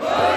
Whoa!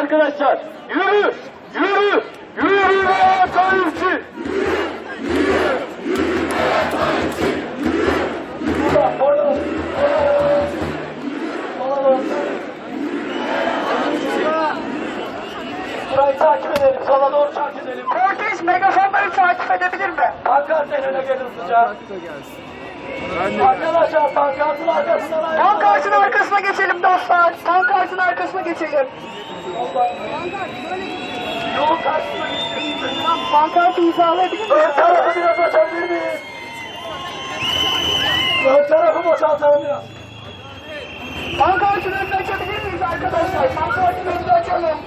Arkadaşlar. Yürü, yürü, yürü. Sola doğru. Burayı takip edelim. Sola doğru takip edelim. Herkes megafonları takip edebilir mi? Pankart en öne gelin hızlıca. Arkadaşlar pankartın arkasından ayrılın. Pankartın arkasına geçelim dostlar. Pankartın arkasına geçelim. Yolun karşısına geçin. Pankartı hizalayabilir Ön miyiz? tarafı biraz açabilir miyiz? Ön tarafı boşaltalım biraz. Pankartın önünü açabilir miyiz arkadaşlar? Pankartın önünü açalım.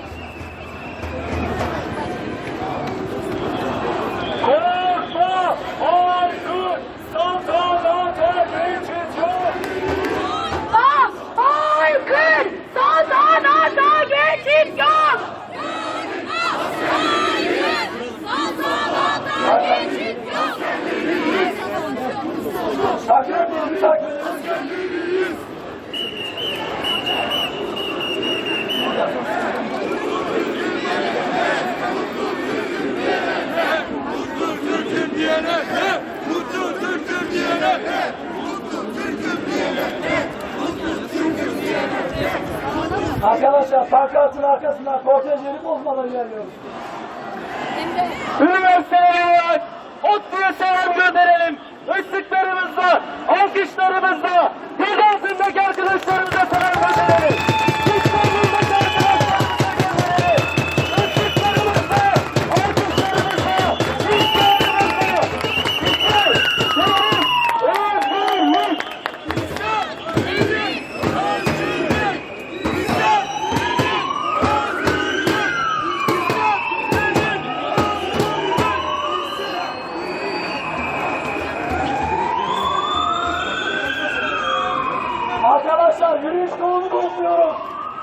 Arkadaşlar yürüyüş kolunu.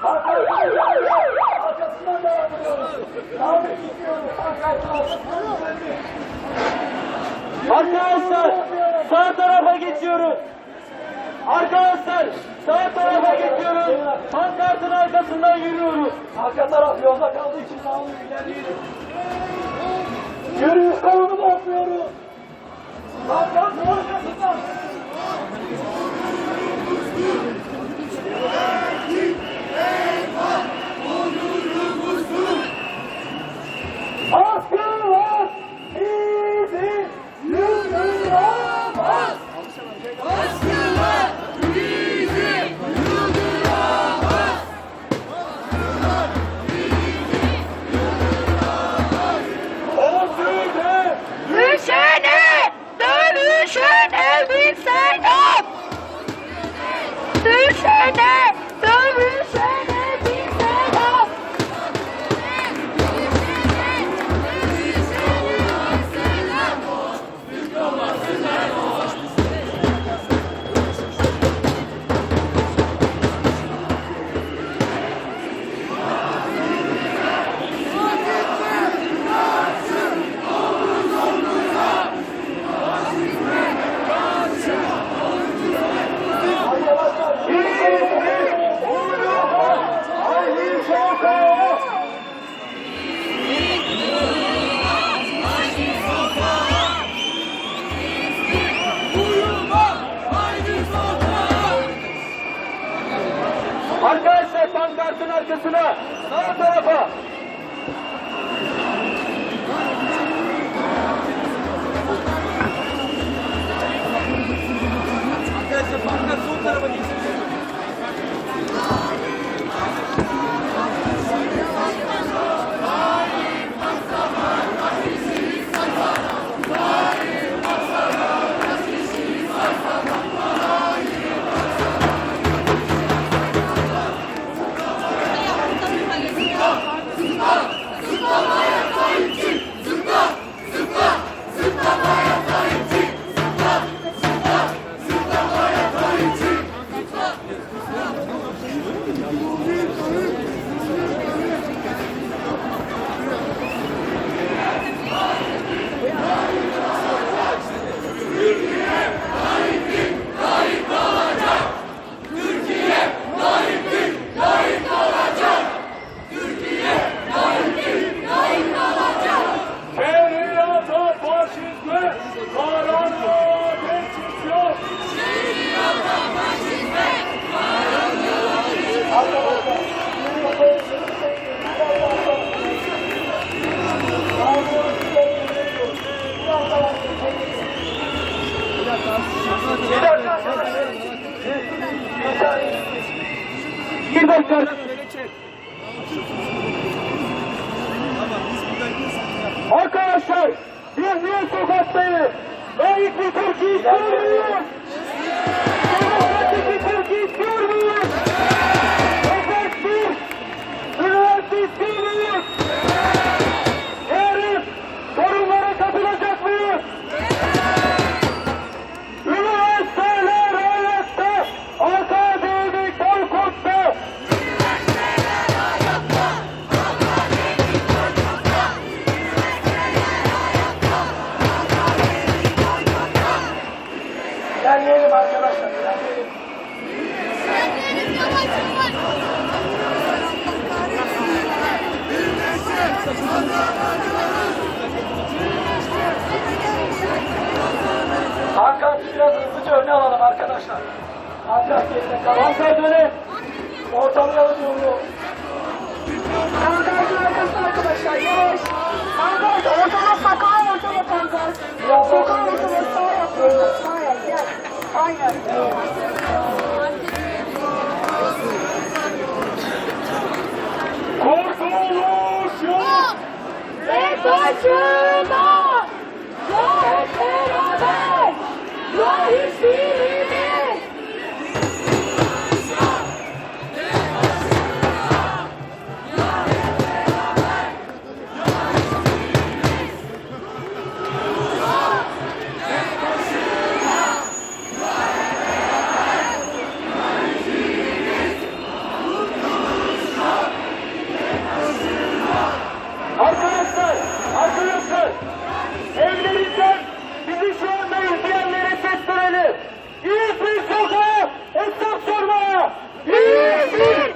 Pankartın arkasından devam ediyoruz. Devam ediyoruz. Arkadaşlar sağ tarafa geçiyoruz. Arkadaşlar sağ tarafa geçiyoruz. Pankartın arkasından yürüyoruz. Arka taraf yolda kaldığı için daha ilerleyelim. Yürüyüş kolunu bozmuyoruz. Pankartın arkasından. Sure, Давайте, господи! Давайте, Куркис! Віра!